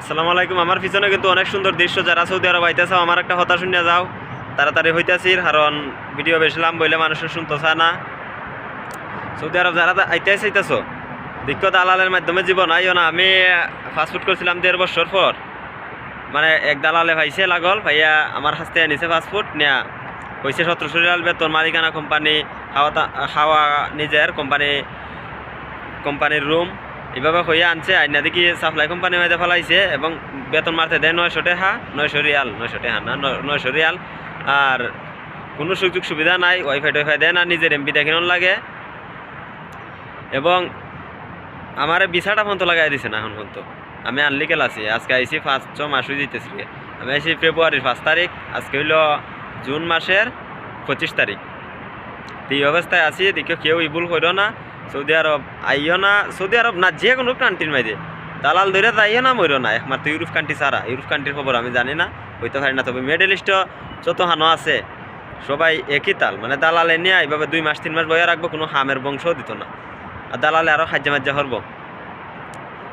আসসালামু আলাইকুম। আমার পিছনে কিন্তু অনেক সুন্দর দৃশ্য। যারা সৌদি আরব আইতেছে, আমার একটা হতা শুনিয়া যাও। তাড়াতাড়ি হইতেছি কারণ ভিডিও বেশলাম বইলে মানুষের শুনতে না। সৌদি আরব যারা আইতে চাইতেছ দিক্ষ দালালের মাধ্যমে জীবন, আইও না। আমি ফাস্টফুড করছিলাম দেড় বছর পর। মানে এক দালালে ভাইছে লাগল, ভাইয়া আমার হাসতে আনিছে ফাস্টফুড নেয়া হয়েছে সতেরোশো রিয়াল বেতন, মালিকানা কোম্পানি হাওয়া খাওয়া নিজের কোম্পানি কোম্পানির রুম এইভাবে হইয়া আনছে আইনা দেখি সাপ্লাই কোম্পানি মধ্যে ফেলাইছে এবং বেতন মারতে দেয় নয়শো টাকা, নয়শো রিয়াল, নয়শো টাকা না নয়শো রিয়াল। আর কোনো সুযোগ সুবিধা নাই ওয়াইফাই টোয়াইফাই দেয় না, নিজের এমবি দেখানোর লাগে। এবং আমার বিছাটা ফোন তো লাগাই দিছে না এখন ফোন তো আমি আনলিকেল আছি, আজকে আইসি ফার্স্ট ছ মাস যেতেছি আমি আইসি ফেব্রুয়ারির পাঁচ তারিখ, আজকে হইল জুন মাসের পঁচিশ তারিখ। এই অবস্থায় আছি দেখো কেউ ইবুল করো না। সৌদি আরব আইও না, সৌদি আরব না যে কোনো কান্ট্রির মাঝে দালাল ধরে যাইও না মরো না। একমাত্র ইউরোপ কান্ট্রি ছাড়া। ইউরোপ কান্ট্রির খবর আমি জানি না, হইতে পারি না। তবে মিডল ইস্ট যত হানো আছে, সবাই একই তাল। মানে দালালে নিয়ে এইভাবে দুই মাস, তিন মাস বয়ে রাখব, কোনো হামের বংশও দিত না। আর দালালে আরও সাজ্জা মাজ্জা করব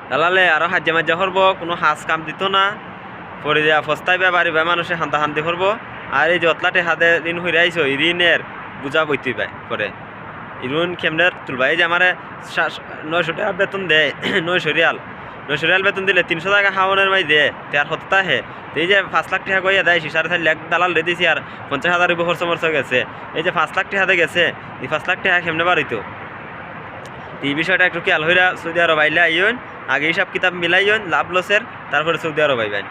দালালে আরও সাজ্জা মাজ্জা করব কোনো হাজ কাম দিত না। পরে দেওয়া ফস্তাইবে বাড়িবে মানুষে হান্তা হান্তি করব আর এই যে অতলাটে হাতে ঋণ হইরে আইছো এই ঋণের বুঝা বইতে পায় করে ঋণ কেমনে তুলবা? এই যে আমার নয়শো টাকা বেতন দেয় নয়শো রিয়াল। নয়শো রিয়াল বেতন দিলে তিনশো টাকা খাওয়ানোর মাই দে তার সত্তা হে। এই যে পাঁচ লাখ টাকা কইয়া দেয় সাড়ে চার লাখ দালাল রে দিছি আর পঞ্চাশ হাজার উপর খরচ মরচ গেছে। এই যে পাঁচ লাখ টাকা গেছে, এই পাঁচ লাখ টাকা কেমনে বাড়িতো এই বিষয়টা একটু খেয়াল হইরা সৌদি আরব আইলে আইন আগে হিসাব কিতাব মিলাইন লাভ লসের, তারপরে সৌদি আরব আইবেন